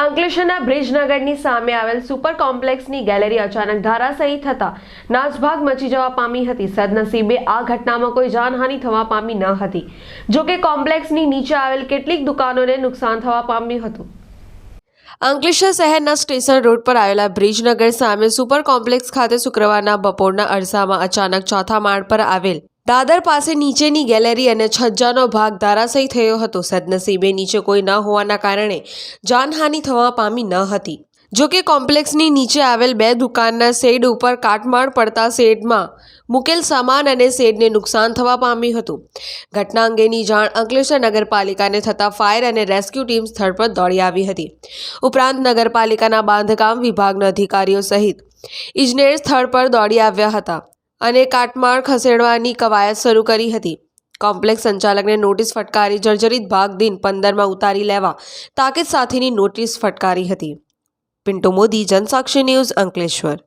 અંકલેશ્વરના બ્રિજનગરની સામે આવેલ સુપર કોમ્પ્લેક્સની ગેલેરી અચાનક ધરાશયી થતા નાસભાગ મચી જવા પામી હતી. સદનસીબે આ ઘટનામાં કોઈ જાનહાનિ થવા પામી ન હતી. જો કે કોમ્પ્લેક્સની નીચે આવેલ કેટલીક દુકાનોને નુકસાન થવા પામ્યું હતું. અંકલેશ્વર શહેરના સ્ટેશન રોડ પર આવેલા બ્રિજનગર સામે સુપર કોમ્પ્લેક્સ ખાતે શુક્રવારના બપોરના અરસામાં અચાનક ચોથા માળ પર આવેલ દાદર પાસે નીચેની ગેલેરી અને છજ્જાનો ભાગ ધરાશયી થયો હતો. સદનસીબે નીચે કોઈ ન હોવાના કારણે જાનહાનિ થવા પામી ન હતી. જો કે કોમ્પ્લેક્સની નીચે આવેલ બે દુકાનના શેડ ઉપર કાટમાળ પડતા શેડમાં મૂકેલ સામાન અને શેડને નુકસાન થવા પામ્યું હતું. ઘટના અંગેની જાણ અંકલેશ્વર નગરપાલિકાને થતાં ફાયર અને રેસ્ક્યુ ટીમ સ્થળ પર દોડી આવી હતી. ઉપરાંત નગરપાલિકાના બાંધકામ વિભાગના અધિકારીઓ સહિત ઇજનેર સ્થળ પર દોડી આવ્યા હતા. અને કાટમાળ ખસેડવાની કવાયત શરૂ કરી હતી. કોમ્પ્લેક્સ સંચાલકને નોટિસ ફટકારી જર્જરિત ભાગ દિન પંદરમાં ઉતારી લેવા તાકીદ સાથેની નોટિસ ફટકારી હતી. પિન્ટુ મોદી, જનસાક્ષી ન્યૂઝ અંકલેશ્વર.